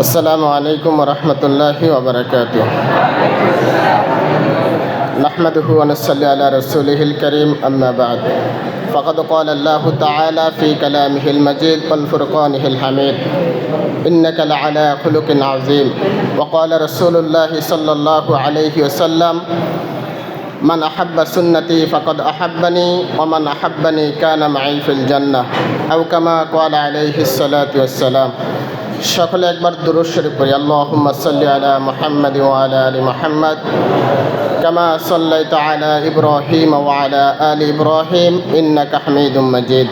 السلام عليكم ورحمة الله وبركاته. نحمده ونصلي على رسوله الكريم أما بعد. فقد قال الله تعالى في كلامه المجيد والفرقانه الحميد إنك لعلى خلق عظيم. وقال رسول الله صلى الله عليه وسلم من أحب سنتي فقد أحبني ومن أحبني كان معي في الجنة. أو كما قال عليه الصلاة والسلام সকলে একবার দুরুদ শরীফ পড়ি আল্লাহুম্মা সাল্লি আলা মুহাম্মাদ ওয়া আলা আলি মুহাম্মাদ কামা সাল্লাইতা আলা ইব্রাহিম ওয়া আলা আলি ইব্রাহিম ইন্নাকা হামিদুম মাজিদ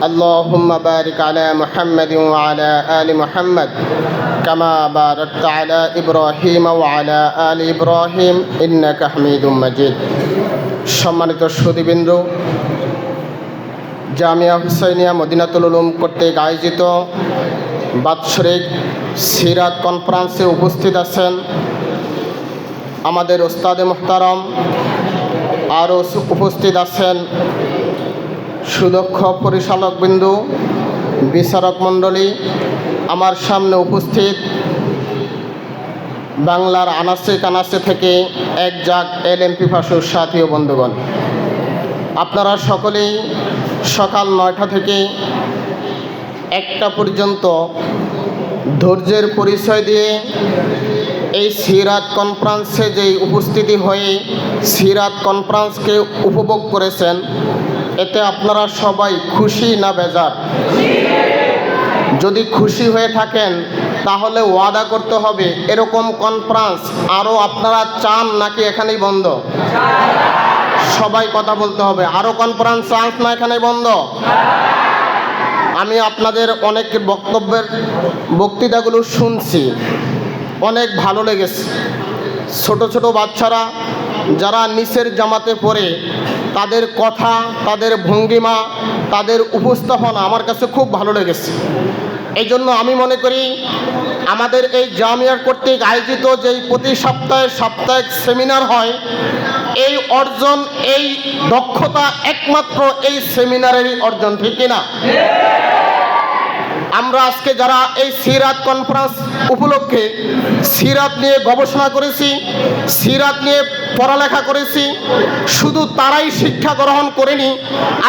اللهم بارك على محمد وعلى آل محمد كما باركت على إبراهيم وعلى آل إبراهيم إنك حميد مجيد সম্মানিত সুদীবিন্দু জামিয়া হুসাইনিয়া মদিনাতুল উলুম কর্তৃক আয়োজিত বাৎসরিক সিরাত কনফারেন্সে উপস্থিত আছেন আমাদের ওস্তাদে মোহতারম। আরও উপস্থিত আছেন সুদক্ষ পরিচালকবৃন্দু বিচারক মণ্ডলী। আমার সামনে উপস্থিত বাংলার আনাচে কানাচে থেকে এক জাক এল এম পি ফাঁসুর সাথী ও বন্ধুগণ। আপনারা সকলেই সকাল নয়টা থেকে একটা পর্যন্ত ধৈর্যের পরিচয় দিয়ে এই সিরাত কনফারেন্সে যেই উপস্থিতি হয়ে সিরাত কনফারেন্সকে উপভোগ করেছেন, এতে আপনারা সবাই খুশি না বেজার? যদি খুশি হয়ে থাকেন, তাহলে ওয়াদা করতে হবে, এরকম কনফারেন্স আরও আপনারা চান নাকি এখানেই বন্ধ? সবাই কথা বলতে হবে আরও কনফারেন্স চান্স না এখানেই বন্ধ? আমি আপনাদের অনেক বক্তব্যের বক্তৃতাগুলো শুনছি। অনেক ভালো লেগেছে। ছোট ছোট বাচ্চারা যারা নিচের জামাতে পড়ে, তাদের কথা, তাদের ভঙ্গিমা, তাদের উপস্থাপনা আমার কাছে খুব ভালো লেগেছে। এই জন্য আমি মনে করি, আমাদের এই জামিয়ার কর্তৃক আয়োজিত যেই প্রতি সপ্তাহে সাপ্তাহিক সেমিনার হয়, এই অর্জন, এই দক্ষতা একমাত্র এই সেমিনারেরই অর্জন, ঠিক কিনা? আমরা আজকে যারা এই সিরাত কনফারেন্স উপলক্ষে সিরাত নিয়ে গবেষণা করেছি, সিরাত নিয়ে পড়ালেখা করেছি, শুধু তারাই শিক্ষা গ্রহণ করেনি,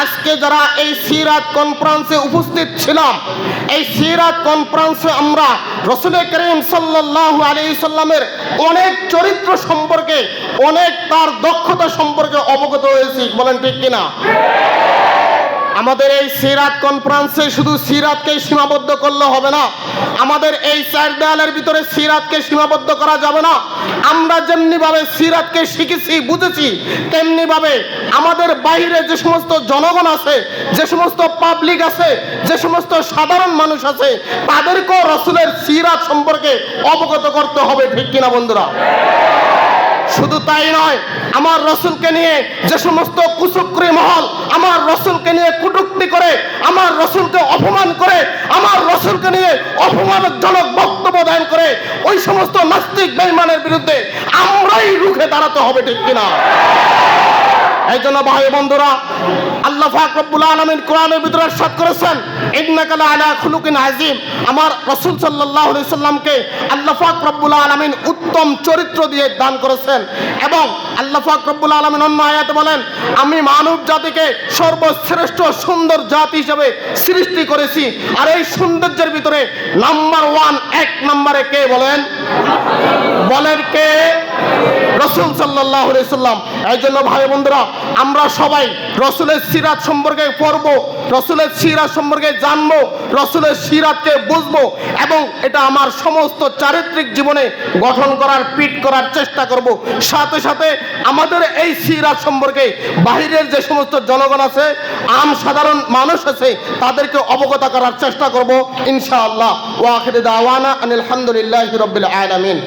আজকে যারা এই সিরাত কনফারেন্সে উপস্থিত ছিলাম, এই সিরাত কনফারেন্সে আমরা রসুল করিম সাল্লাহ আলী সাল্লামের অনেক চরিত্র সম্পর্কে, অনেক তার দক্ষতা সম্পর্কে অবগত হয়েছি, বলেন ঠিক কিনা? আমাদের এই সিরাত কনফারেন্সে শুধু সিরাতকে সীমাবদ্ধ করলে হবে না, আমাদের এই চার দেয়ালের ভিতরে সিরাতকে সীমাবদ্ধ করা যাবে না। আমরা যেমনিভাবে সিরাতকে শিখেছি, বুঝেছি, তেমনিভাবে আমাদের বাইরে যে সমস্ত জনগণ আছে, যে সমস্ত পাবলিক আছে, যে সমস্ত সাধারণ মানুষ আছে, তাদেরকেও রসুলের সিরাত সম্পর্কে অবগত করতে হবে, ঠিক কিনা বন্ধুরা? শুধু তাই নয়, আমার রসুলকে নিয়ে যে সমস্ত কুচক্রি মহল আমার রসুলকে নিয়ে কুটুক্তি করে, আমার রসুলকে অপমান করে, আমার রসুলকে নিয়ে অপমানজনক বক্তব্য দান করে, ওই সমস্ত নাস্তিক বেইমানের বিরুদ্ধে আমরাই রুখে দাঁড়াতে হবে, ঠিক কিনা? এই জন্য ভাই বন্ধুরা, আল্লাহ পাক রব্বুল আলামিন কোরআনের ভিতরে ইরশাদ করেছেন, ইন্নাকা আলা খুলুকিন আযীম। আমার রাসূল আলাইহি সাল্লামকে আল্লাহ পাক রব্বুল আলামিন উত্তম চরিত্র দিয়ে দান করেছেন। এবং আল্লাহ ফাকরুল আলমিন অন্য আয়াতে বলেন, আমি মানব জাতিকে সর্বশ্রেষ্ঠ সুন্দর জাতি হিসেবে সৃষ্টি করেছি। আর এই সৌন্দর্যের ভিতরে নাম্বার ওয়ান, এক নাম্বারে কে বলেন? বলেন কে? রসুল সাল্লাহ সাল্লাম। এই জন্য ভাই বন্ধুরা আমরা সবাই রসুলের সিরাত সম্পর্কে পড়ব, রসুলের সিরাত সম্পর্কে জানব, রসুলের সিরাতকে বুঝব এবং এটা আমার সমস্ত চারিত্রিক জীবনে গঠন করার পিট করার চেষ্টা করব। সাথে সাথে আমাদের এই সিরাত সম্পর্কে বাহিরের যে সমস্ত জনগণ আছে, আম সাধারণ মানুষ আছে, তাদেরকে অবগত করার চেষ্টা করব। ইনশাআল্লাহ। ওয়াখির দাওয়ানা আনিল হামদুলিল্লাহি রাব্বিল আলামিন।